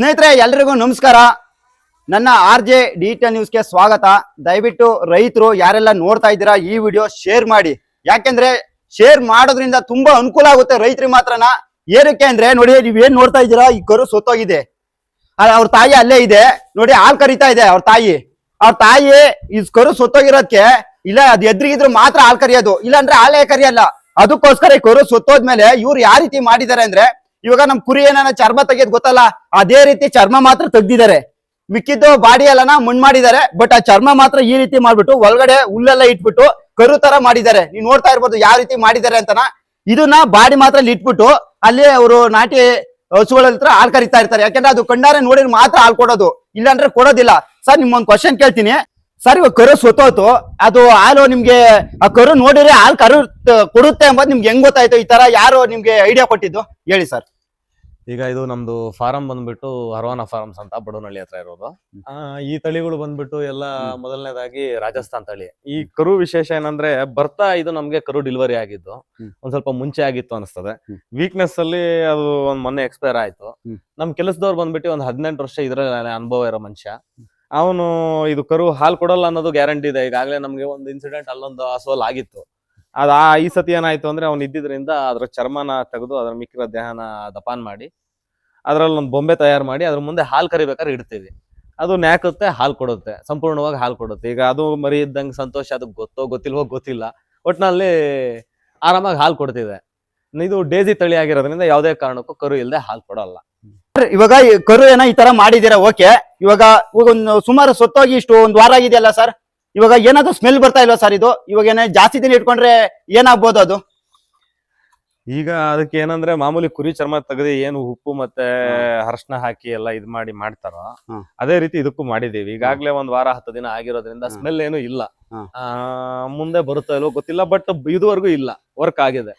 ಸ್ನೇಹಿತರೆ, ಎಲ್ರಿಗೂ ನಮಸ್ಕಾರ. ನನ್ನ ಆರ್ ಜೆ ಡಿಜಿಟಲ್ ನ್ಯೂಸ್ಗೆ ಸ್ವಾಗತ. ದಯವಿಟ್ಟು ರೈತರು ಯಾರೆಲ್ಲ ನೋಡ್ತಾ ಇದ್ದೀರಾ, ಈ ವಿಡಿಯೋ ಶೇರ್ ಮಾಡಿ. ಯಾಕೆಂದ್ರೆ, ಶೇರ್ ಮಾಡೋದ್ರಿಂದ ತುಂಬಾ ಅನುಕೂಲ ಆಗುತ್ತೆ ರೈತರಿಗೆ ಮಾತ್ರನ. ಏನಕ್ಕೆ ಅಂದ್ರೆ, ನೋಡಿ ನೀವ್ ಏನ್ ನೋಡ್ತಾ ಇದ್ದೀರಾ, ಈ ಕರು ಸೊತ್ತೋಗಿದೆ. ಅವ್ರ ತಾಯಿ ಅಲ್ಲೇ ಇದೆ. ನೋಡಿ, ಹಾಲ್ ಕರಿತಾ ಇದೆ ಅವ್ರ ತಾಯಿ. ಅವ್ರ ತಾಯಿ ಈ ಕರು ಸೊತ್ತೋಗಿರೋದಕ್ಕೆ ಇಲ್ಲ, ಅದ್ ಎದ್ರಿಗಿದ್ರು ಮಾತ್ರ ಹಾಲ್ ಕರಿಯೋದು. ಇಲ್ಲಾಂದ್ರೆ ಹಾಲೇ ಕರಿಯಲ್ಲ. ಅದಕ್ಕೋಸ್ಕರ ಈ ಕರು ಸೊತ್ತೋದ್ಮೇಲೆ ಇವ್ರು ಯಾವ ರೀತಿ ಮಾಡಿದ್ದಾರೆ ಅಂದ್ರೆ ಇವಾಗ ನಮ್ ಕುರಿ ಏನಾನ ಚರ್ಮ ತೆಗೆಯೋದ್ ಗೊತ್ತಲ್ಲ, ಅದೇ ರೀತಿ ಚರ್ಮ ಮಾತ್ರ ತೆಗ್ದಿದ್ದಾರೆ. ಮಿಕ್ಕಿದ್ದು ಬಾಡಿ ಎಲ್ಲನ ಮಣ್ಣ್ ಮಾಡಿದ್ದಾರೆ, ಬಟ್ ಆ ಚರ್ಮ ಮಾತ್ರ ಈ ರೀತಿ ಮಾಡ್ಬಿಟ್ಟು ಒಳಗಡೆ ಹುಲ್ಲೆಲ್ಲ ಇಟ್ಬಿಟ್ಟು ಕರು ತರ ಮಾಡಿದ್ದಾರೆ. ನೀವು ನೋಡ್ತಾ ಇರ್ಬೋದು ಯಾವ ರೀತಿ ಮಾಡಿದ್ದಾರೆ ಅಂತನ. ಇದನ್ನ ಬಾಡಿ ಮಾತ್ರ ಇಟ್ಬಿಟ್ಟು ಅಲ್ಲಿ ಅವರು ನಾಟಿ ಹಸುಗಳ ಹತ್ರ ಹಾಲ್ ಕರಿತಾ ಇರ್ತಾರೆ. ಯಾಕಂದ್ರೆ ಅದು ಕಂಡಾರೆ ನೋಡಿದ್ರೆ ಮಾತ್ರ ಹಾಲ್ ಕೊಡೋದು. ಇಲ್ಲಾಂದ್ರೆ ಕೊಡೋದಿಲ್ಲ. ಸರ್ ನಿಮ್ಮೊಂದು ಕ್ವಶನ್ ಕೇಳ್ತೀನಿ. ಸರ್ ಇವಾಗ ಕರು ಸೊತ್ತೋತು ಅದು ಹಾಲು ನಿಮ್ಗೆ ಆ ಕರು ನೋಡಿದ್ರೆ ಹಾಲು ಕರು ತ- ಕೊಡುತ್ತೆ ಅಂಬದ್ ನಿಮ್ಗೆ ಹೆಂಗ್ ಗೊತ್ತಾಯ್ತು? ಈ ತರ ಯಾರು ನಿಮ್ಗೆ ಐಡಿಯಾ ಕೊಟ್ಟಿದ್ದು? ಹೇಳಿ ಸರ್ ಈಗ ಇದು ನಮ್ದು ಫಾರಂ ಬಂದ್ಬಿಟ್ಟು ಹರ್ವಾನ ಫಾರ್ಮ್ಸ್ ಅಂತ ಬಡವನಹಳ್ಳಿ ಹತ್ರ ಇರೋದು. ಆ, ಈ ತಳಿಗಳು ಬಂದ್ಬಿಟ್ಟು ಎಲ್ಲ ಹ್ಮ್. ಮೊದಲನೇದಾಗಿ ರಾಜಸ್ಥಾನ್ ತಳಿ. ಈ ಕರು ವಿಶೇಷ ಏನಂದ್ರೆ ಬರ್ತಾ ಇದು ನಮ್ಗೆ ಕರು ಡೆಲಿವರಿ ಆಗಿದ್ದು. ಹ್ಮ್. ಒಂದ್ ಸ್ವಲ್ಪ ಮುಂಚೆ ಆಗಿತ್ತು ಅನಿಸ್ತದೆ. ಹ್ಮ್. ವೀಕ್ನೆಸ್ ಅಲ್ಲಿ ಅದು ಒಂದ್ ಮೊನ್ನೆ ಎಕ್ಸ್ಪೈರ್ ಆಯ್ತು. ಹ್ಮ್. ನಮ್ ಕೆಲಸದವ್ರು ಬಂದ್ಬಿಟ್ಟು ಒಂದ್ ಹದಿನೆಂಟು ವರ್ಷ ಇದ್ರ ಅನುಭವ ಇರೋ ಮನುಷ್ಯ. ಅವನು ಇದು ಕರು ಹಾಲು ಕೊಡಲ್ಲ ಅನ್ನೋದು ಗ್ಯಾರಂಟಿ ಇದೆ. ಈಗಾಗಲೇ ನಮಗೆ ಒಂದು ಇನ್ಸಿಡೆಂಟ್ ಅಲ್ಲೊಂದು ಅಸೋಲ್ ಆಗಿತ್ತು. ಅದು ಆ, ಈ ಸತಿ ಏನಾಯ್ತು ಅಂದ್ರೆ ಅವ್ನು ಇದ್ದಿದ್ರಿಂದ ಅದ್ರ ಚರ್ಮನ ತೆಗೆದು ಅದ್ರ ಮಿಕ್ಕಿರ ದೇಹನ ದಪಾನ್ ಮಾಡಿ ಅದರಲ್ಲೊಂದು ಒಂದು ಬೊಂಬೆ ತಯಾರು ಮಾಡಿ ಅದ್ರ ಮುಂದೆ ಹಾಲು ಕರಿಬೇಕಾದ್ರೆ ಇಡ್ತೀವಿ. ಅದು ನ್ಯಾಕುತ್ತೆ, ಹಾಲು ಕೊಡುತ್ತೆ. ಸಂಪೂರ್ಣವಾಗಿ ಹಾಲು ಕೊಡುತ್ತೆ. ಈಗ ಅದು ಮರಿ ಇದ್ದಂಗೆ ಸಂತೋಷ ಅದಕ್ಕೆ ಗೊತ್ತೋ ಗೊತ್ತಿಲ್ವೋ ಗೊತ್ತಿಲ್ಲ. ಒಟ್ಟಿನಲ್ಲಿ ಆರಾಮಾಗಿ ಹಾಲು ಕೊಡ್ತಿದೆ. ಇದು ಡೇಸಿ ತಳಿ ಆಗಿರೋದ್ರಿಂದ ಯಾವುದೇ ಕಾರಣಕ್ಕೂ ಕರು ಇಲ್ಲದೆ ಹಾಲು ಕೊಡಲ್ಲ. ಇವಾಗ ಕರು ಏನೋ ಈ ತರ ಮಾಡಿದೀರಾ ಓಕೆ. ಇವಾಗ ಇವಾಗ ಒಂದು ಸುಮಾರು ಸೊತ್ತೋಗಿ ಇಷ್ಟು ಒಂದು ವಾರ ಆಗಿದೆಯಲ್ಲ ಸರ್? ಇವಾಗ ಏನಾದ್ರು ಸ್ಮೆಲ್ ಬರ್ತಾ ಇಲ್ವಾ ಸರ್ ಇದು? ಇವಾಗ ಏನೇ ಜಾಸ್ತಿ ದಿನ ಇಟ್ಕೊಂಡ್ರೆ ಏನಾಗ್ಬೋದು ಅದು? ಈಗ ಅದಕ್ಕೆ ಏನಂದ್ರೆ ಮಾಮೂಲಿ ಕುರಿ ಚರ್ಮ ತೆಗೆದು ಏನು ಉಪ್ಪು ಮತ್ತೆ ಅರಶಿನ ಹಾಕಿ ಎಲ್ಲ ಇದ್ ಮಾಡಿ ಮಾಡ್ತಾರೋ. ಹ್ಮ್. ಅದೇ ರೀತಿ ಇದಕ್ಕೂ ಮಾಡಿದೀವಿ ಈಗಾಗ್ಲೇ ಒಂದ್ ವಾರ ಹತ್ತು ದಿನ ಆಗಿರೋದ್ರಿಂದ ಹ್ಮ್. ಸ್ಮೆಲ್ ಏನು ಇಲ್ಲ. ಹ್ಮ್. ಆ, ಮುಂದೆ ಬರುತ್ತೋ ಇಲ್ವೋ ಗೊತ್ತಿಲ್ಲ ಬಟ್ ಇದುವರೆಗೂ ಇಲ್ಲ. ವರ್ಕ್ ಆಗಿದೆ.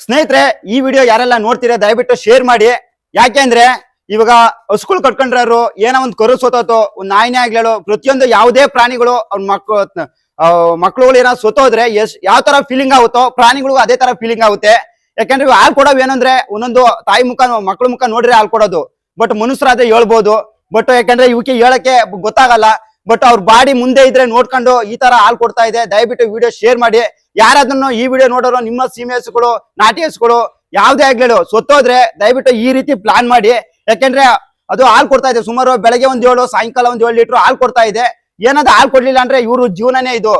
ಸ್ನೇಹಿತರೆ ಈ ವಿಡಿಯೋ ಯಾರೆಲ್ಲ ನೋಡ್ತೀರಾ ದಯವಿಟ್ಟು ಶೇರ್ ಮಾಡಿ. ಯಾಕೆಂದ್ರೆ ಇವಾಗ ಹಸುಗಳು ಕಟ್ಕೊಂಡ್ರು ಏನೋ ಒಂದು ಕರು ಸೋತೋತು, ಒಂದ್ ನಾಯಿನೇ ಆಗ್ಲೇಳು ಪ್ರತಿಯೊಂದು ಯಾವುದೇ ಪ್ರಾಣಿಗಳು ಅವ್ನ ಮಕ್ಕಳು ಮಕ್ಕಳುಗಳು ಏನೋ ಸೋತೋದ್ರೆ ಎಷ್ಟ್, ಯಾವ ತರ ಫೀಲಿಂಗ್ ಆಗುತ್ತೋ ಪ್ರಾಣಿಗಳಿಗೂ ಅದೇ ತರ ಫೀಲಿಂಗ್ ಆಗುತ್ತೆ. ಯಾಕಂದ್ರೆ ಹಾಲ್ ಕೊಡೋವು ಏನಂದ್ರೆ ಒಂದೊಂದು ತಾಯಿ ಮುಖ ಮಕ್ಕಳ ಮುಖ ನೋಡ್ರೆ ಹಾಲ್ ಕೊಡೋದು. ಬಟ್ ಮನುಷ್ಯರಾದ್ರೆ ಹೇಳ್ಬೋದು. ಬಟ್ ಯಾಕಂದ್ರೆ ಇವಕ್ಕೆ ಹೇಳಕ್ಕೆ ಗೊತ್ತಾಗಲ್ಲ. ಬಟ್ ಅವ್ರ ಬಾಡಿ ಮುಂದೆ ಇದ್ರೆ ನೋಡ್ಕೊಂಡು ಈ ತರ ಹಾಲ್ ಕೊಡ್ತಾ ಇದೆ. ದಯವಿಟ್ಟು ವಿಡಿಯೋ ಶೇರ್ ಮಾಡಿ. ಯಾರಾದ್ರೂ ಈ ವಿಡಿಯೋ ನೋಡೋರು ನಿಮ್ಮ ಸೀಮೆ ಹಸುಗಳು ನಾಟಿ ಹಸುಗಳು, ಯಾವ್ದೇ ಆಗ್ಲೇಳು ಸೊತ್ತೋದ್ರೆ ದಯವಿಟ್ಟು ಈ ರೀತಿ ಪ್ಲಾನ್ ಮಾಡಿ. ಯಾಕೆಂದ್ರೆ ಅದು ಹಾಲ್ ಕೊಡ್ತಾ ಇದೆ. ಸುಮಾರು ಬೆಳಗ್ಗೆ ಒಂದ್ ಏಳು, ಸಾಯಂಕಾಲ ಒಂದ್ ಏಳು ಲೀಟರ್ ಹಾಲ್ ಕೊಡ್ತಾ ಇದೆ. ಏನಾದ್ರು ಹಾಲ್ ಕೊಡ್ಲಿಲ್ಲ ಅಂದ್ರೆ ಇವರು ಜೀವನನೇ ಇದು.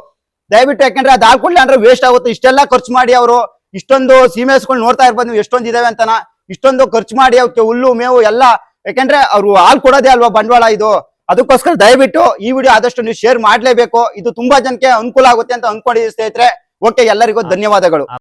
ದಯವಿಟ್ಟು ಯಾಕಂದ್ರೆ ಅದು ಹಾಲು ಕೊಡ್ಲಿಲ್ಲ ಅಂದ್ರೆ ವೇಸ್ಟ್ ಆಗುತ್ತೆ. ಇಷ್ಟೆಲ್ಲ ಖರ್ಚು ಮಾಡಿ ಅವರು ಇಷ್ಟೊಂದು ಸೀಮೆಸ್ಗಳು ನೋಡ್ತಾ ಇರ್ಬೋದು ನೀವು ಎಷ್ಟೊಂದು ಇದಾವೆ ಅಂತನ. ಇಷ್ಟೊಂದು ಖರ್ಚು ಮಾಡಿ ಅವಕ್ಕೆ ಹುಲ್ಲು, ಮೇವು ಎಲ್ಲ. ಯಾಕಂದ್ರೆ ಅವ್ರು ಹಾಲ್ ಕೊಡೋದೇ ಅಲ್ವಾ ಬಂಡವಾಳ ಇದು. ಅದಕ್ಕೋಸ್ಕರ ದಯವಿಟ್ಟು ಈ ವಿಡಿಯೋ ಆದಷ್ಟು ನೀವು ಶೇರ್ ಮಾಡ್ಲೇಬೇಕು. ಇದು ತುಂಬಾ ಜನಕ್ಕೆ ಅನುಕೂಲ ಆಗುತ್ತೆ ಅಂತ ಅನ್ಕೊಂಡಿದ್ದೀವಿ ಸ್ನೇಹಿತರೆ. ಓಕೆ, ಎಲ್ಲರಿಗೂ ಧನ್ಯವಾದಗಳು.